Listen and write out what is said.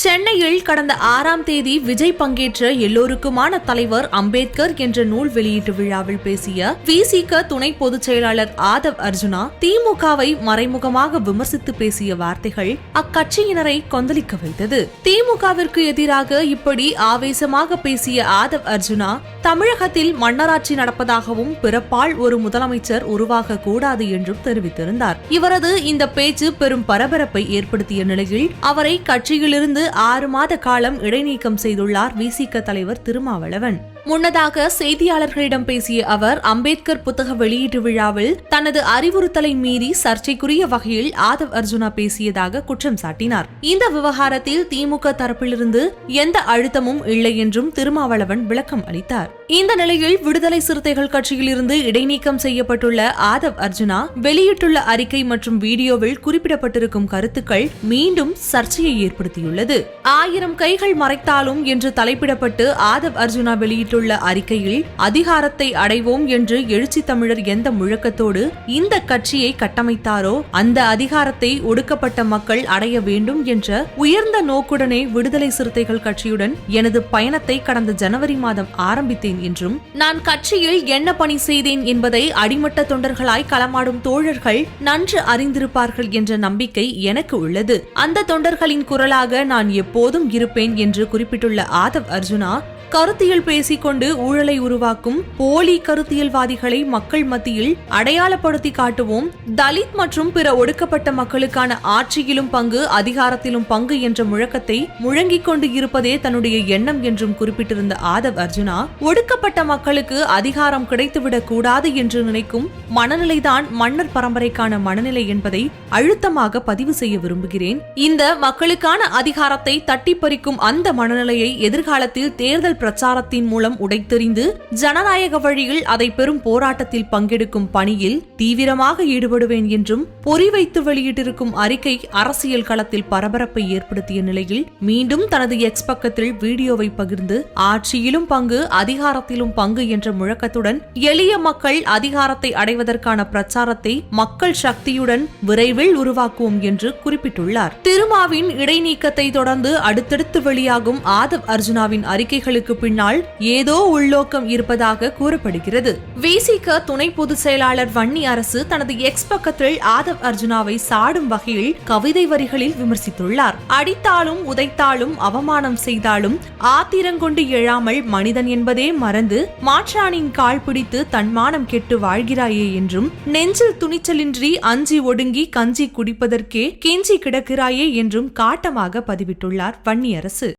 சென்னையில் கடந்த ஆறாம் தேதி விஜய் பங்கேற்ற எல்லோருக்குமான தலைவர் அம்பேத்கர் என்ற நூல் வெளியீட்டு விழாவில் பேசிய விசிக துணை பொதுச் செயலாளர் ஆதவ் அர்ஜுனா திமுகவை மறைமுகமாக விமர்சித்து பேசிய வார்த்தைகள் அக்கட்சியினரை கொந்தளிக்க வைத்தது. திமுகவிற்கு எதிராக இப்படி ஆவேசமாக பேசிய ஆதவ் அர்ஜுனா தமிழகத்தில் மன்னராட்சி நடப்பதாகவும் பிறப்பால் ஒரு முதலமைச்சர் உருவாக கூடாது என்றும் தெரிவித்திருந்தார். இவரது இந்த பேச்சு பெரும் பரபரப்பை ஏற்படுத்திய நிலையில் அவரை கட்சியிலிருந்து ஆறு மாத காலம் இடைநீக்கம் செய்துள்ளார் விசிக தலைவர் திருமாவளவன். முன்னதாக செய்தியாளர்களிடம் பேசிய அவர் அம்பேத்கர் புத்தக வெளியீட்டு விழாவில் தனது அறிவுறுத்தலை மீறி சர்ச்சைக்குரிய வகையில் ஆதவ் அர்ஜுனா பேசியதாக குற்றம் சாட்டினார். இந்த விவகாரத்தில் திமுக தரப்பிலிருந்து எந்த அழுத்தமும் இல்லை என்றும் திருமாவளவன் விளக்கம் அளித்தார். இந்த நிலையில் விடுதலை சிறுத்தைகள் கட்சியில் இருந்து இடைநீக்கம் செய்யப்பட்டுள்ள ஆதவ் அர்ஜுனா வெளியிட்டுள்ள அறிக்கை மற்றும் வீடியோவில் குறிப்பிடப்பட்டிருக்கும் கருத்துக்கள் மீண்டும் சர்ச்சையை ஏற்படுத்தியுள்ளது. ஆயிரம் கைகள் மறைத்தாலும் என்று தலைப்பிடப்பட்டு ஆதவ் அர்ஜுனா வெளியிட்டுள்ள அறிக்கையில் அதிகாரத்தை அடைவோம் என்று எழுச்சி தமிழர் எந்த முழக்கத்தோடு இந்த கட்சியை கட்டமைத்தாரோ அந்த அதிகாரத்தை ஒடுக்கப்பட்ட மக்கள் அடைய வேண்டும் என்ற உயர்ந்த நோக்குடனே விடுதலை சிறுத்தைகள் கட்சியுடன் எனது பயணத்தை கடந்த ஜனவரி மாதம் ஆரம்பித்தேன். என்றும் நான் கட்சியில் என்ன பணி செய்தேன் என்பதை அடிமட்ட தொண்டர்களாய் களமாடும் தோழர்கள் நன்று அறிந்திருப்பார்கள் என்ற நம்பிக்கை எனக்கு உள்ளது. அந்த தொண்டர்களின் குரலாக நான் எப்போதும் இருப்பேன் என்று குறிப்பிட்டுள்ள ஆதவ் அர்ஜுனா கருத்தியல் பேசிக்கொண்டு ஊழலை உருவாக்கும் போலி கருத்தியல்வாதிகளை மக்கள் மத்தியில் அடையாளப்படுத்தி காட்டுவோம். தலித் மற்றும் பிற ஒடுக்கப்பட்ட மக்களுக்கான ஆட்சியிலும் பங்கு அதிகாரத்திலும் பங்கு என்ற முழக்கத்தை முழங்கிக் கொண்டு இருப்பதே தன்னுடைய எண்ணம் என்றும் குறிப்பிட்டிருந்த ஆதவ் அர்ஜுனா ஒடுக்கப்பட்ட மக்களுக்கு அதிகாரம் கிடைத்துவிடக் கூடாது என்று நினைக்கும் மனநிலைதான் மன்னர் பரம்பரைக்கான மனநிலை என்பதை அழுத்தமாக பதிவு செய்ய விரும்புகிறேன். இந்த மக்களுக்கான அதிகாரத்தை தட்டி பறிக்கும் அந்த மனநிலையை எதிர்காலத்தில் தேர்தல் பிரச்சாரத்தின் மூலம் உடைத்தெறிந்து ஜனநாயக வழியில் அதை பெரும் போராட்டத்தில் பங்கெடுக்கும் பணியில் தீவிரமாக ஈடுபடுவேன் என்றும் பொறி வைத்து வெளியிட்டிருக்கும் அறிக்கை அரசியல் களத்தில் பரபரப்பை ஏற்படுத்திய நிலையில் மீண்டும் தனது எக்ஸ் பக்கத்தில் வீடியோவை பகிர்ந்து ஆட்சியிலும் பங்கு அதிகார அதிகாரத்திலும் பங்கு என்ற முழக்கத்துடன் எளிய மக்கள் அதிகாரத்தை அடைவதற்கான பிரச்சாரத்தை மக்கள் சக்தியுடன் விரைவில் உருவாக்குவோம் என்று குறிப்பிட்டுள்ளார். திருமாவின் இடைநீக்கத்தை தொடர்ந்து அடுத்தடுத்து வெளியாகும் ஆதவ் அர்ஜுனாவின் அறிக்கைகளுக்கு பின்னால் ஏதோ உள்நோக்கம் இருப்பதாக கூறப்படுகிறது. விசிக துணை பொதுச் செயலாளர் வன்னி அரசு தனது எக்ஸ் பக்கத்தில் ஆதவ் அர்ஜுனாவை சாடும் வகையில் கவிதை வரிகளில் விமர்சித்துள்ளார். அடித்தாலும் உதைத்தாலும் அவமானம் செய்தாலும் ஆத்திரங்கொண்டு எழாமல் மனிதன் என்பதே மறந்து மாற்றானின் கால் பிடித்து தன்மானம் கெட்டு வாழ்கிறாயே என்றும் நெஞ்சில் துணிச்சலின்றி அஞ்சி ஒடுங்கி கஞ்சி குடிப்பதற்கே கெஞ்சி கிடக்கிறாயே என்றும் காட்டமாக பதிவிட்டுள்ளார் வன்னியரசு.